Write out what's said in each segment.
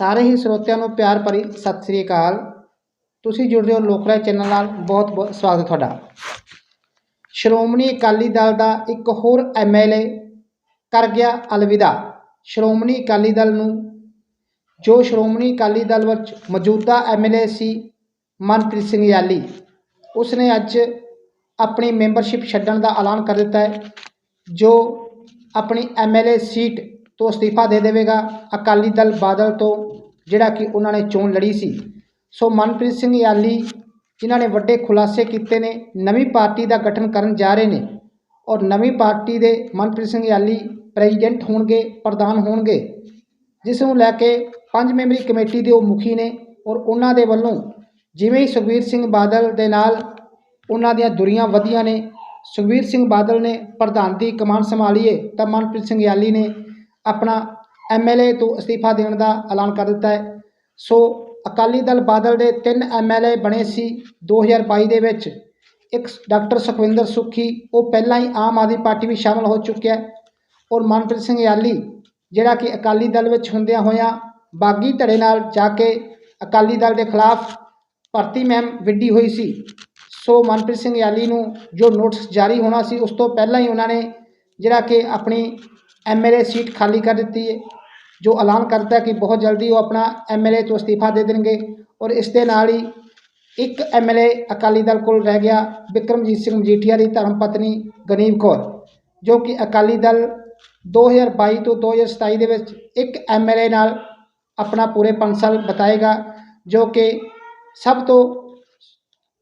ਸਾਰੇ ਹੀ ਸਰੋਤਿਆਂ ਨੂੰ ਪਿਆਰ ਭਰੀ ਸਤਿ ਸ੍ਰੀ ਅਕਾਲ। ਤੁਸੀਂ ਜੁੜ ਰਹੇ ਹੋ ਲੋਕਰਾਏ ਚੈਨਲ ਨਾਲ। ਬਹੁਤ ਬਹੁਤ ਸਵਾਗਤ ਤੁਹਾਡਾ। ਸ਼੍ਰੋਮਣੀ ਅਕਾਲੀ ਦਲ ਦਾ ਇੱਕ ਹੋਰ ਐਮਐਲਏ ਕਰ ਗਿਆ ਅਲਵਿਦਾ। ਸ਼੍ਰੋਮਣੀ ਅਕਾਲੀ ਦਲ ਨੂੰ ਜੋ ਸ਼੍ਰੋਮਣੀ ਅਕਾਲੀ ਦਲ ਵਿੱਚ ਮੌਜੂਦਾ ਐਮਐਲਏ ਸੀ ਮਨਪ੍ਰੀਤ ਸਿੰਘ ਯਾਲੀ, ਉਸਨੇ ਅੱਜ ਆਪਣੀ ਮੈਂਬਰਸ਼ਿਪ ਛੱਡਣ ਦਾ ਐਲਾਨ ਕਰ ਦਿੱਤਾ ਹੈ, ਜੋ ਆਪਣੀ ਐਮਐਲਏ ਸੀਟ ਤੋਂ ਅਸਤੀਫਾ ਦੇ ਦੇਵੇਗਾ। ਅਕਾਲੀ ਦਲ ਬਾਦਲ ਤੋਂ ਜਿਹੜਾ ਕਿ ਉਹਨਾਂ ਨੇ ਚੋਣ ਲੜੀ ਸੀ। ਸੋ ਮਨਪ੍ਰੀਤ ਸਿੰਘ ਯਾਲੀ, ਜਿਨ੍ਹਾਂ ਨੇ ਵੱਡੇ ਖੁਲਾਸੇ ਕੀਤੇ ਨੇ, ਨਵੀਂ ਪਾਰਟੀ ਦਾ ਗਠਨ ਕਰਨ ਜਾ ਰਹੇ ਨੇ ਔਰ ਨਵੀਂ ਪਾਰਟੀ ਦੇ ਮਨਪ੍ਰੀਤ ਸਿੰਘ ਯਾਲੀ ਪ੍ਰੈਜ਼ੀਡੈਂਟ ਹੋਣਗੇ, ਪ੍ਰਧਾਨ ਹੋਣਗੇ, ਜਿਸ ਨੂੰ ਲੈ ਕੇ ਪੰਜ ਮੈਂਬਰੀ ਕਮੇਟੀ ਦੇ ਉਹ ਮੁਖੀ ਨੇ ਔਰ ਉਹਨਾਂ ਦੇ ਵੱਲੋਂ ਜਿਵੇਂ ਹੀ ਸੁਖਬੀਰ ਸਿੰਘ ਬਾਦਲ ਦੇ ਨਾਲ ਉਹਨਾਂ ਦੀਆਂ ਦੁਰੀਆਂ ਵਧੀਆਂ ਨੇ, ਸੁਖਬੀਰ ਸਿੰਘ ਬਾਦਲ ਨੇ ਪ੍ਰਧਾਨ ਦੀ ਕਮਾਨ ਸੰਭਾਲੀ ਹੈ ਤਾਂ ਮਨਪ੍ਰੀਤ ਸਿੰਘ ਯਾਲੀ ਨੇ ਆਪਣਾ ਐਮਐਲਏ ਤੋਂ ਅਸਤੀਫਾ ਦੇਣ ਦਾ ਐਲਾਨ ਕਰ ਦਿੱਤਾ ਹੈ। ਸੋ ਅਕਾਲੀ ਦਲ ਬਾਦਲ ਦੇ ਤਿੰਨ ਐਮਐਲਏ ਬਣੇ ਸੀ 2022 ਦੇ ਵਿੱਚ। ਇੱਕ ਡਾਕਟਰ ਸੁਖਵਿੰਦਰ ਸੁੱਖੀ, ਉਹ ਪਹਿਲਾਂ ਹੀ ਆਮ ਆਦਮੀ ਪਾਰਟੀ ਵਿੱਚ ਸ਼ਾਮਲ ਹੋ ਚੁੱਕਿਆ ਔਰ ਮਨਪ੍ਰੀਤ ਸਿੰਘ ਯਾਲੀ ਜਿਹੜਾ ਕਿ ਅਕਾਲੀ ਦਲ ਵਿੱਚ ਹੁੰਦਿਆਂ ਹੋਇਆਂ ਬਾਗੀ ਧੜੇ ਨਾਲ ਜਾ ਕੇ ਅਕਾਲੀ ਦਲ ਦੇ ਖਿਲਾਫ ਭਰਤੀ ਮਹਿਮ ਵਿੱਢੀ ਹੋਈ ਸੀ। ਸੋ ਮਨਪ੍ਰੀਤ ਸਿੰਘ ਯਾਲੀ ਨੂੰ ਜੋ ਨੋਟਿਸ ਜਾਰੀ ਹੋਣਾ ਸੀ, ਉਸ ਤੋਂ ਪਹਿਲਾਂ ਹੀ ਉਹਨਾਂ ਨੇ ਜਿਹੜਾ ਕਿ ਆਪਣੀ ਐਮਐਲਏ ਸੀਟ ਖਾਲੀ ਕਰ ਦਿੱਤੀ ਹੈ। ਜੋ ਐਲਾਨ ਕਰਤਾ ਕਿ ਬਹੁਤ ਜਲਦੀ ਉਹ ਆਪਣਾ ਐਮਐਲਏ ਤੋਂ ਅਸਤੀਫਾ ਦੇ ਦੇਣਗੇ ਔਰ ਇਸ ਦੇ ਨਾਲ ਹੀ ਇੱਕ ਐਮਐਲਏ ਅਕਾਲੀ ਦਲ ਕੋਲ ਰਹਿ ਗਿਆ ਵਿਕਰਮਜੀਤ ਸਿੰਘ ਮਜੀਠੀਆ ਦੀ ਧਰਮ ਪਤਨੀ ਗਨੀਵ ਕੌਰ, ਜੋ ਕਿ ਅਕਾਲੀ ਦਲ 2022 ਤੋਂ 2027 ਦੇ ਵਿੱਚ ਇੱਕ ਐਮਐਲਏ ਨਾਲ ਆਪਣਾ ਪੂਰੇ 5 ਸਾਲ ਬਤਾਏਗਾ, ਜੋ ਕਿ ਸਭ ਤੋਂ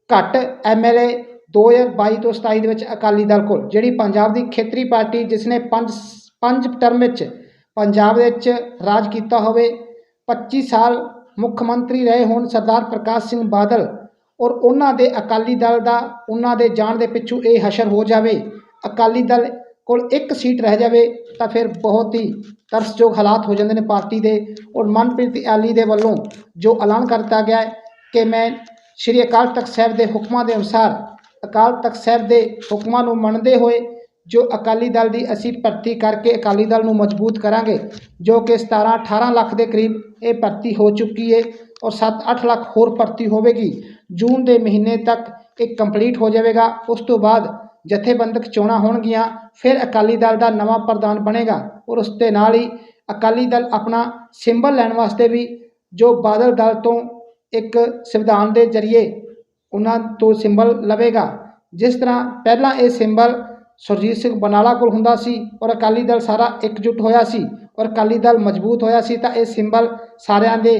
ਘੱਟ ਐਮਐਲਏ 2022 ਤੋਂ 27 ਦੇ ਵਿੱਚ ਅਕਾਲੀ ਦਲ ਕੋਲ, ਜਿਹੜੀ ਪੰਜਾਬ ਦੀ ਖੇਤਰੀ ਪਾਰਟੀ ਜਿਸ ਨੇ ਪੰਜ ਪੰਜ ਟਰਮ ਵਿੱਚ ਪੰਜਾਬ ਵਿੱਚ ਰਾਜ ਕੀਤਾ ਹੋਵੇ। 25 ਸਾਲ ਮੁੱਖ ਮੰਤਰੀ ਰਹੇ ਹੋਣ ਸਰਦਾਰ ਪ੍ਰਕਾਸ਼ ਸਿੰਘ ਬਾਦਲ ਔਰ ਉਹਨਾਂ ਦੇ ਅਕਾਲੀ ਦਲ ਦਾ, ਉਹਨਾਂ ਦੇ ਜਾਣ ਦੇ ਪਿੱਛੋਂ ਇਹ ਹਸ਼ਰ ਹੋ ਜਾਵੇ, ਅਕਾਲੀ ਦਲ ਕੋਲ ਇੱਕ ਸੀਟ ਰਹਿ ਜਾਵੇ ਤਾਂ ਫਿਰ ਬਹੁਤ ਹੀ ਤਰਸਯੋਗ ਹਾਲਾਤ ਹੋ ਜਾਂਦੇ ਨੇ ਪਾਰਟੀ ਦੇ ਔਰ ਮਨਪ੍ਰੀਤ ਐਲੀ ਦੇ ਵੱਲੋਂ ਜੋ ਐਲਾਨ ਕਰਤਾ ਗਿਆ ਕਿ ਮੈਂ ਸ਼੍ਰੀ ਅਕਾਲ ਤਖਤ ਸਾਹਿਬ ਦੇ ਹੁਕਮਾਂ ਦੇ ਅਨੁਸਾਰ ਅਕਾਲ ਤਖਤ ਸਾਹਿਬ ਦੇ ਹੁਕਮਾਂ ਨੂੰ ਮੰਨਦੇ ਹੋਏ ਜੋ ਅਕਾਲੀ ਦਲ ਦੀ ਅਸੀਂ ਭਰਤੀ ਕਰਕੇ ਅਕਾਲੀ ਦਲ ਨੂੰ ਮਜ਼ਬੂਤ ਕਰਾਂਗੇ, ਜੋ ਕਿ 17 18 ਲੱਖ ਦੇ ਕਰੀਬ ਇਹ ਭਰਤੀ ਹੋ ਚੁੱਕੀ ਹੈ ਔਰ 7-8 ਲੱਖ ਹੋਰ ਭਰਤੀ ਹੋਵੇਗੀ। ਜੂਨ ਦੇ ਮਹੀਨੇ ਤੱਕ ਇਹ ਕੰਪਲੀਟ ਹੋ ਜਾਵੇਗਾ। ਉਸ ਤੋਂ ਬਾਅਦ ਜਥੇਬੰਦਕ ਚੋਣਾਂ ਹੋਣਗੀਆਂ, ਫਿਰ ਅਕਾਲੀ ਦਲ ਦਾ ਨਵਾਂ ਪ੍ਰਧਾਨ ਬਣੇਗਾ ਔਰ ਉਸ ਦੇ ਨਾਲ ਹੀ ਅਕਾਲੀ ਦਲ ਆਪਣਾ ਸਿੰਬਲ ਲੈਣ ਵਾਸਤੇ ਵੀ ਜੋ ਬਾਦਲ ਦਲ ਤੋਂ ਇੱਕ ਸੰਵਿਧਾਨ ਦੇ ਜ਼ਰੀਏ ਉਹਨਾਂ ਤੋਂ ਸਿੰਬਲ ਲਵੇਗਾ। ਜਿਸ ਤਰ੍ਹਾਂ ਪਹਿਲਾਂ ਇਹ ਸਿੰਬਲ ਸੁਰਜੀਤ ਸਿੰਘ ਬਨਾਲਾ ਕੋਲ ਹੁੰਦਾ ਸੀ ਔਰ ਅਕਾਲੀ ਦਲ ਸਾਰਾ ਇਕਜੁੱਟ ਹੋਇਆ ਸੀ ਔਰ ਅਕਾਲੀ ਦਲ ਮਜ਼ਬੂਤ ਹੋਇਆ ਸੀ ਤਾਂ ਇਹ ਸਿੰਬਲ ਸਾਰਿਆਂ ਦੇ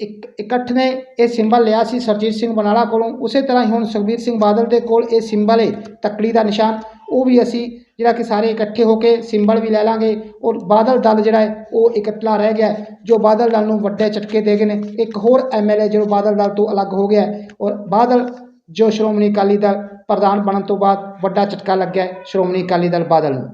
ਇੱਕ, ਇਕੱਠ ਨੇ ਇਹ ਸਿੰਬਲ ਲਿਆ ਸੀ ਸਰਜੀਤ ਸਿੰਘ ਬਨਾਲਾ ਕੋਲੋਂ। ਉਸੇ ਤਰ੍ਹਾਂ ਹੀ ਹੁਣ ਸੁਖਬੀਰ ਸਿੰਘ ਬਾਦਲ ਦੇ ਕੋਲ ਇਹ ਸਿੰਬਲ ਹੈ ਤੱਕੜੀ ਦਾ ਨਿਸ਼ਾਨ। ਉਹ ਵੀ ਅਸੀਂ ਜਿਹੜਾ ਕਿ ਸਾਰੇ ਇਕੱਠੇ ਹੋ ਕੇ ਸਿੰਬਲ ਵੀ ਲੈ ਲਾਂਗੇ ਔਰ ਬਾਦਲ ਦਲ ਜਿਹੜਾ ਹੈ, ਉਹ ਇਕੱਠਲਾ ਰਹਿ ਗਿਆ ਜੋ ਬਾਦਲ ਦਲ ਨੂੰ ਵੱਡੇ ਝਟਕੇ ਦੇ ਗਏ ਨੇ। ਇੱਕ ਹੋਰ ਐਮਐਲਏ ਜੋ ਬਾਦਲ ਦਲ ਤੋਂ ਅਲੱਗ ਹੋ ਗਿਆ ਔਰ ਬਾਦਲ ਜੋ ਸ਼੍ਰੋਮਣੀ ਅਕਾਲੀ ਦਲ ਪ੍ਰਧਾਨ ਬਣਨ ਤੋਂ ਬਾਅਦ ਵੱਡਾ ਝਟਕਾ ਲੱਗਿਆ ਸ਼੍ਰੋਮਣੀ ਅਕਾਲੀ ਦਲ ਬਾਦਲ ਨੂੰ।